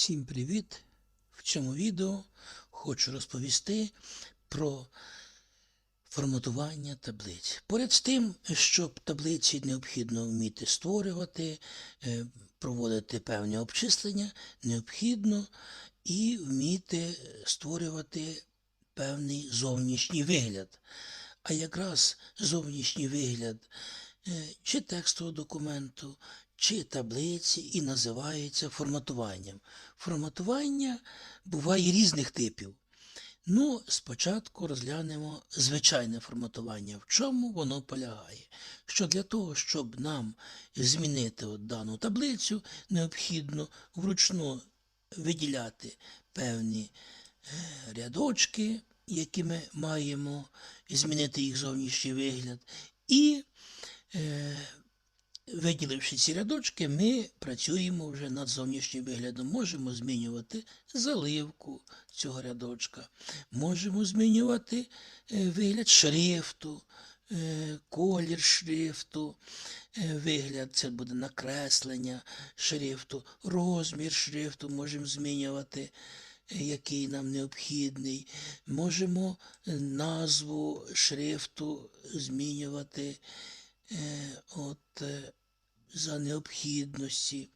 Всім привіт! В цьому відео хочу розповісти про форматування таблиць. Поряд з тим, щоб таблиці необхідно вміти створювати, е, проводити певні обчислення, необхідно і вміти створювати певний зовнішній вигляд. А якраз зовнішній вигляд е, чи текстового документу, чи таблиці і називається форматуванням. Форматування буває різних типів. Ну, спочатку розглянемо звичайне форматування. В чому воно полягає? Що для того, щоб нам змінити от дану таблицю, необхідно вручну виділяти певні е, рядочки, які ми маємо змінити їх зовнішній вигляд, і е, Виділивши ці рядочки, ми працюємо вже над зовнішнім виглядом. Можемо змінювати заливку цього рядочка, можемо змінювати е, вигляд шрифту, е, колір шрифту, е, вигляд це буде накреслення шрифту, розмір шрифту можемо змінювати. Який нам необхідний, можемо назву шрифту змінювати от, за необхідності.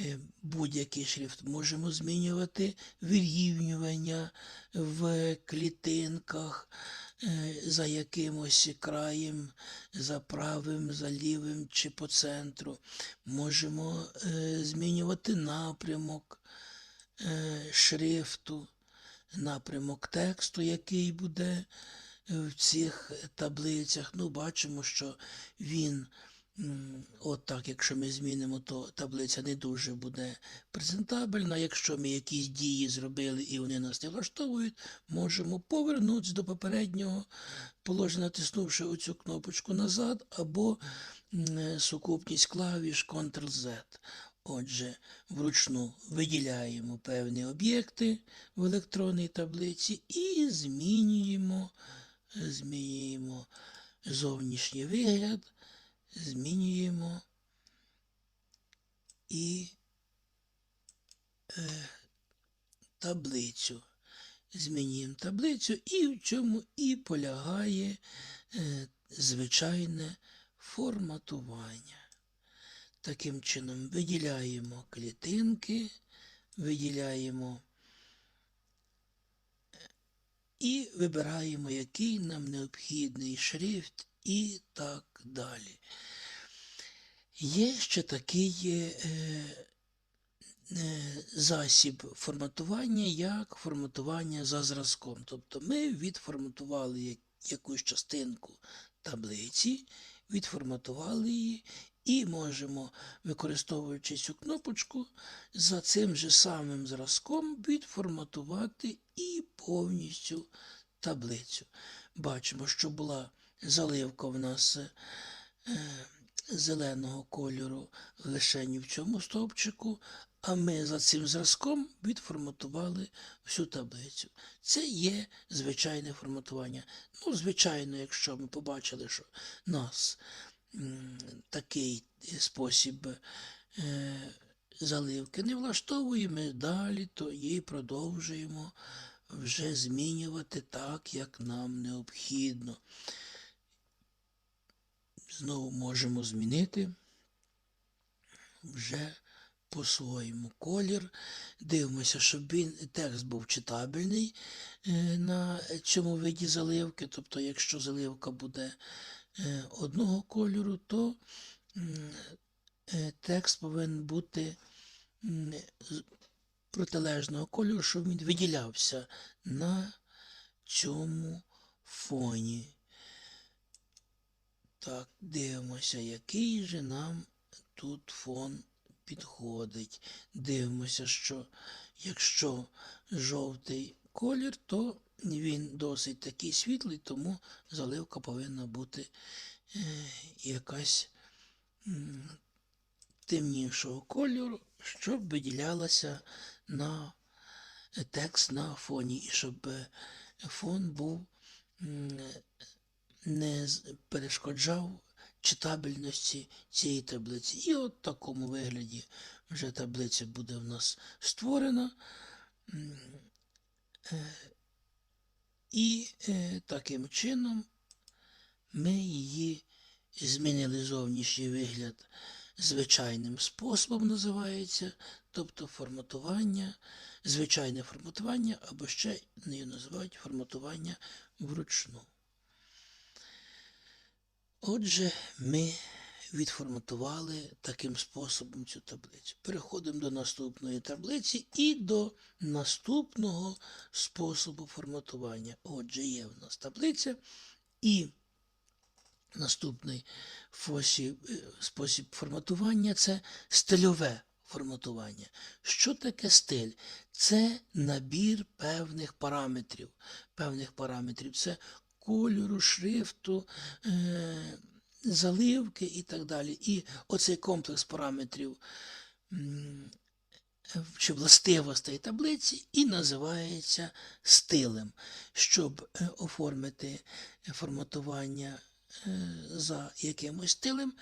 Е, Будь-який шрифт можемо змінювати вирівнювання в клітинках е, за якимось краєм, за правим, за лівим чи по центру. Можемо е, змінювати напрямок шрифту, напрямок тексту, який буде в цих таблицях. Ну, бачимо, що він. От так, якщо ми змінимо, то таблиця не дуже буде презентабельна. Якщо ми якісь дії зробили і вони нас не влаштовують, можемо повернутися до попереднього положення, натиснувши оцю кнопочку назад, або сукупність клавіш Ctrl-Z. Отже, вручну виділяємо певні об'єкти в електронній таблиці і змінюємо, змінюємо зовнішній вигляд, змінюємо і е, таблицю. Змінюємо таблицю і в чому і полягає е, звичайне форматування. Таким чином виділяємо клітинки, виділяємо е, і вибираємо, який нам необхідний шрифт і так далі. Є ще такий е, е, засіб форматування, як форматування за зразком. Тобто ми відформатували якусь частинку таблиці, відформатували її і можемо, використовуючи цю кнопочку, за цим же самим зразком відформатувати і повністю таблицю. Бачимо, що була заливка в нас е, зеленого кольору лише в цьому стовпчику, а ми за цим зразком відформатували всю таблицю. Це є звичайне форматування. Ну, звичайно, якщо ми побачили, що нас такий спосіб е, заливки не влаштовує, ми далі то її продовжуємо вже змінювати так, як нам необхідно. Знову можемо змінити вже по-своєму колір. Дивимося, щоб він текст був читабельний е, на цьому виді заливки. Тобто, якщо заливка буде е, одного кольору, то е, текст повинен бути протилежного кольору, щоб він виділявся на цьому фоні. Так, дивимося, який же нам тут фон підходить. Дивимося, що якщо жовтий колір, то він досить такий світлий, тому заливка повинна бути е, якась темнішого кольору, щоб виділялася на текст на фоні, і щоб е, фон був не перешкоджав читабельності цієї таблиці. І от в такому вигляді вже таблиця буде в нас створена. Е, І е, таким чином ми її змінили зовнішній вигляд звичайним способом називається, тобто форматування, звичайне форматування, або ще її називають форматування вручну. Отже, ми відформатували таким способом цю таблицю. Переходимо до наступної таблиці і до наступного способу форматування. Отже, є в нас таблиця і наступний е, спосіб форматування це стильове форматування. Що таке стиль? Це набір певних параметрів. Певних параметрів. Це кольору, шрифту, е- заливки і так далі. І оцей комплекс параметрів чи властивостей таблиці і називається стилем. Щоб е, оформити форматування е, за якимось стилем,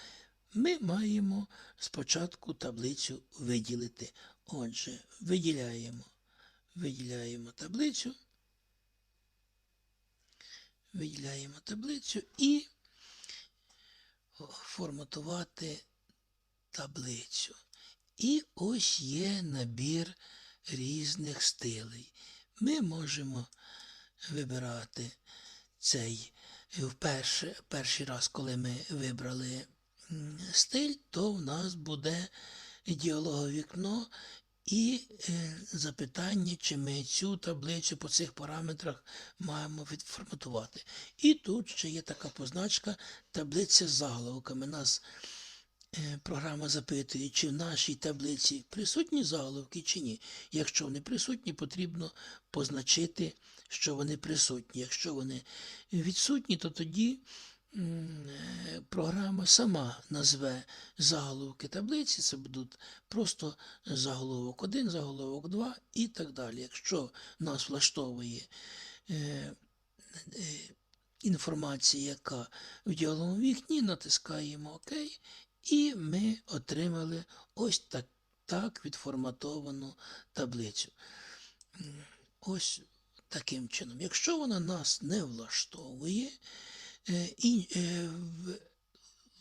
ми маємо спочатку таблицю виділити. Отже, виділяємо, виділяємо таблицю, виділяємо таблицю і форматувати таблицю. І ось є набір різних стилей. Ми можемо вибирати цей вперше, перший раз, коли ми вибрали стиль, то в нас буде діалогове вікно і е, запитання, чи ми цю таблицю по цих параметрах маємо відформатувати. І тут ще є така позначка таблиця з заголовками. Нас е, програма запитує, чи в нашій таблиці присутні заголовки чи ні. Якщо вони присутні, потрібно позначити, що вони присутні. Якщо вони відсутні, то тоді програма сама назве заголовки таблиці. Це будуть просто заголовок 1, заголовок 2 і так далі. Якщо нас влаштовує е, е, інформація, яка в діалоговому вікні, натискаємо ОК, і ми отримали ось так, так відформатовану таблицю. Ось таким чином. Якщо вона нас не влаштовує, е, і е,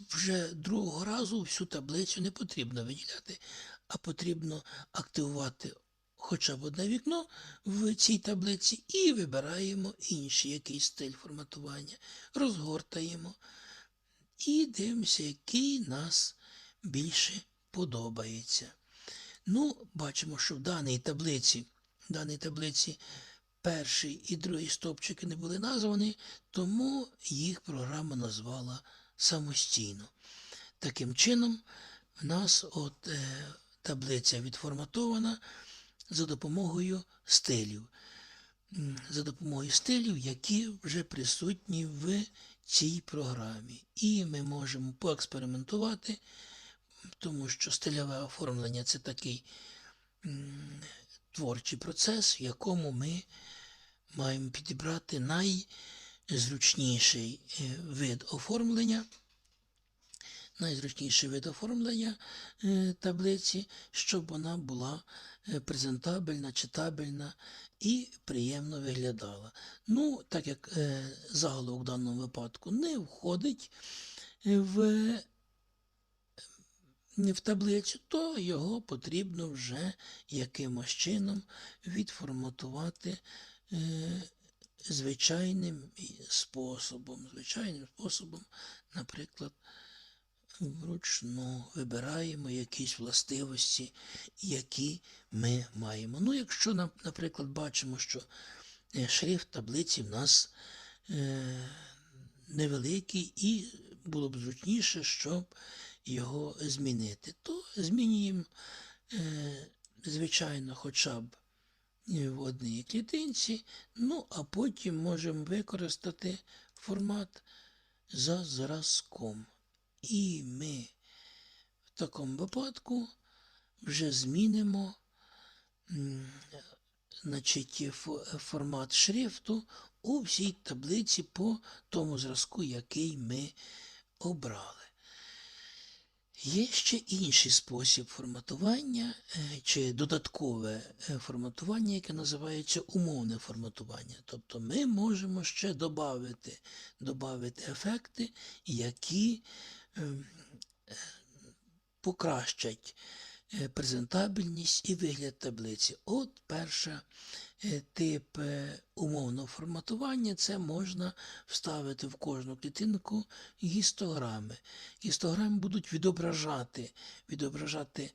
вже другого разу всю таблицю не потрібно виділяти, а потрібно активувати хоча б одне вікно в цій таблиці і вибираємо інший якийсь стиль форматування, розгортаємо і дивимося, який нас більше подобається. Ну, бачимо, що в даній таблиці, в даній таблиці перший і другий стовпчики не були названі, тому їх програма назвала самостійно. Таким чином, в нас от, е, таблиця відформатована за допомогою стилів. За допомогою стилів, які вже присутні в цій програмі. І ми можемо поекспериментувати, тому що стильове оформлення це такий творчий процес, в якому ми маємо підібрати найзручніший е, вид оформлення, найзручніший вид оформлення е, таблиці, щоб вона була е, презентабельна, читабельна і приємно виглядала. Ну, так як заголовок в даному випадку не входить в в таблицю, то його потрібно вже якимось чином відформатувати звичайним способом. Звичайним способом, наприклад, вручну вибираємо якісь властивості, які ми маємо. Ну, якщо, наприклад, бачимо, що е, шрифт таблиці в нас е, невеликий і було б зручніше, щоб його змінити, то змінюємо, е, звичайно, хоча б е, в одній клітинці, ну а потім можемо використати формат за зразком. І ми в такому випадку вже змінимо значить, формат шрифту у всій таблиці по тому зразку, який ми обрали. Є ще інший спосіб форматування е, чи додаткове е, форматування, яке називається умовне форматування. Тобто ми можемо ще додати, додати ефекти, які ем, е, покращать презентабельність і вигляд таблиці. От перша е, тип е, умовного форматування це можна вставити в кожну клітинку гістограми. Гістограми будуть відображати, відображати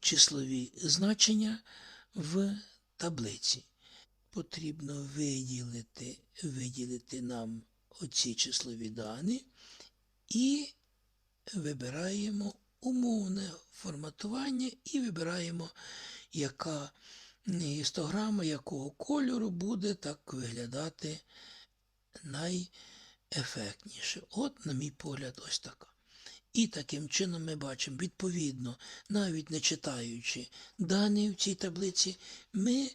числові значення в таблиці. Потрібно виділити, виділити нам оці числові дані і вибираємо умовне форматування і вибираємо, яка гістограма якого кольору буде так виглядати найефектніше. От, на мій погляд, ось така. І таким чином ми бачимо, відповідно, навіть не читаючи дані в цій таблиці, ми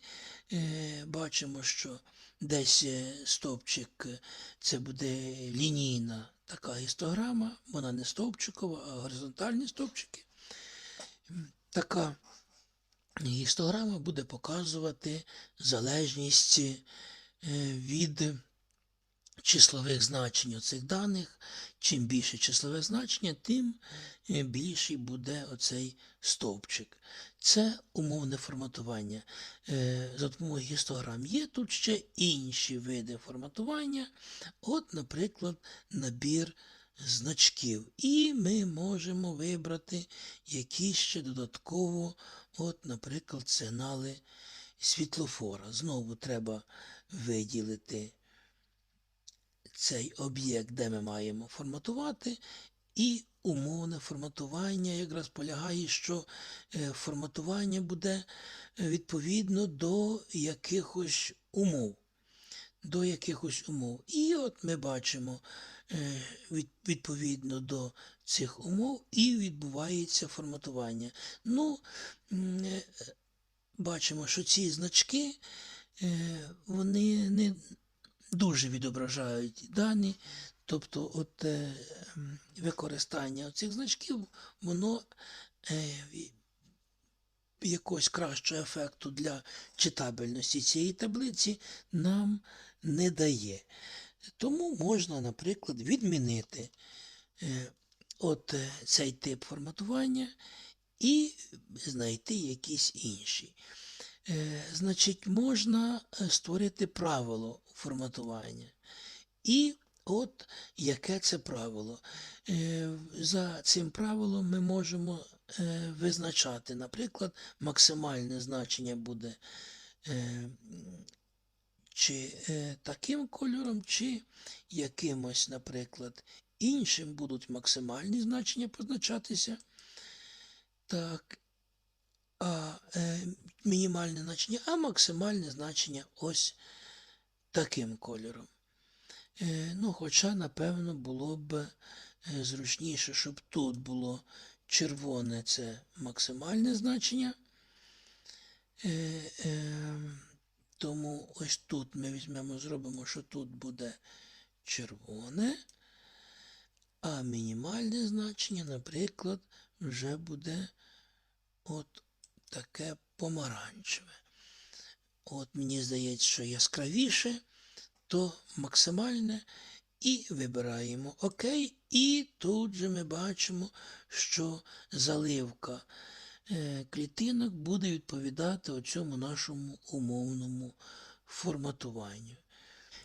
е, бачимо, що десь е, стовпчик е, це буде лінійна така гістограма, вона не стовпчикова, а горизонтальні стовпчики. Така гістограма буде показувати залежність е, від числових значень цих даних. Чим більше числове значення, тим е, більший буде оцей стовпчик. Це умовне форматування е, за допомогою гістограм. Є тут ще інші види форматування. От, наприклад, набір значків. І ми можемо вибрати якісь ще додатково, от, наприклад, сигнали світлофора. Знову треба виділити цей об'єкт, де ми маємо форматувати, і умовне форматування якраз полягає, що е, форматування буде е, відповідно до якихось умов. До якихось умов. І от ми бачимо е, відповідно до цих умов і відбувається форматування. Ну, бачимо, що ці значки вони не дуже відображають дані, тобто от, е, використання цих значків, воно е, якогось кращого ефекту для читабельності цієї таблиці нам не дає. Тому можна, наприклад, відмінити е, от е, цей тип форматування і знайти якісь інші. Е, Значить, можна е, створити правило форматування. І от яке це правило. Е, За цим правилом ми можемо е, визначати, наприклад, максимальне значення буде е, чи таким кольором, чи якимось, наприклад, іншим будуть максимальні значення позначатися. Так, а е, мінімальне значення, а максимальне значення ось таким кольором. Е, ну, хоча, напевно, було б е, зручніше, щоб тут було червоне це максимальне значення. Е, тому ось тут ми візьмемо, зробимо, що тут буде червоне, а мінімальне значення, наприклад, вже буде от таке помаранчеве. От мені здається, що яскравіше, то максимальне. І вибираємо ОК. І тут же ми бачимо, що заливка е, клітинок буде відповідати оцьому нашому умовному форматуванню.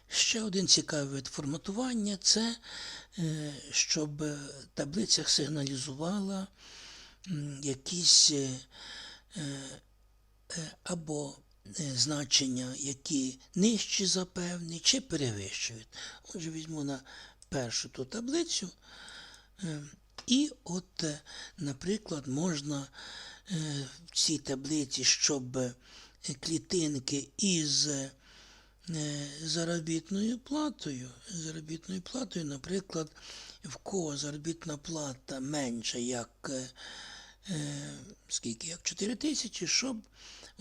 Ще один цікавий вид форматування це е, щоб таблиця сигналізувала якісь е, або значення, які нижчі за певні, чи перевищують. Отже, візьму на першу ту таблицю. е, І от, е, наприклад, можна е, в цій таблиці, щоб е, клітинки із е, заробітною платою, заробітною платою, наприклад, в кого заробітна плата менша, як е, е, скільки, як 4 тисячі, щоб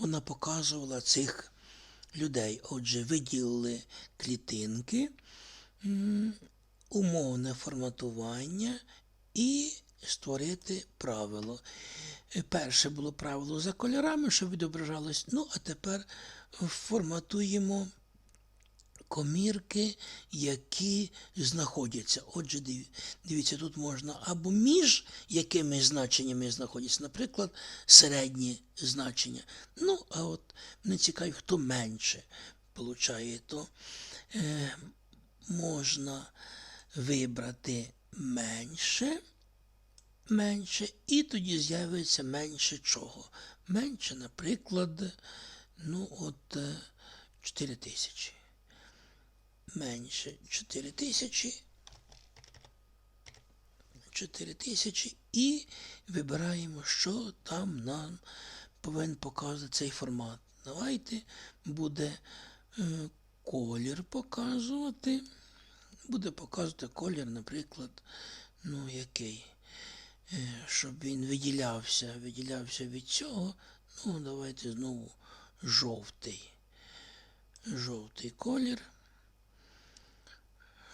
вона показувала цих людей. Отже, виділили клітинки, умовне форматування і створити правило. Е, Перше було правило за кольорами, що відображалось. Ну, а тепер форматуємо комірки, які знаходяться. Отже, дивіться, тут можна або між якими значеннями знаходяться, наприклад, середні значення. Ну, а от не цікаві, хто менше получає, то е, можна вибрати менше, менше, і тоді з'явиться менше чого. Менше, наприклад, ну от е, 4 тисячі. Менше 4 тисячі. 4 тисячі і вибираємо, що там нам повинен показувати цей формат. Давайте буде е, колір показувати. Буде показувати колір, наприклад, ну який, Е, щоб він виділявся, виділявся від цього. Ну, давайте знову жовтий. Жовтий колір.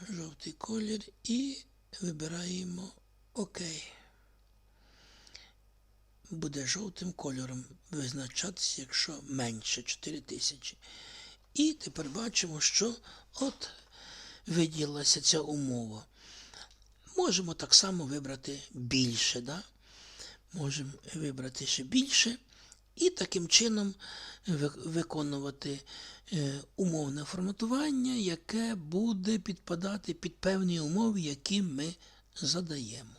Жовтий колір і вибираємо ОК. Буде жовтим кольором визначатися, якщо менше 4000. І тепер бачимо, що от виділилася ця умова. Можемо так само вибрати більше. Да? Можемо вибрати ще більше і таким чином виконувати умовне форматування, яке буде підпадати під певні умови, які ми задаємо.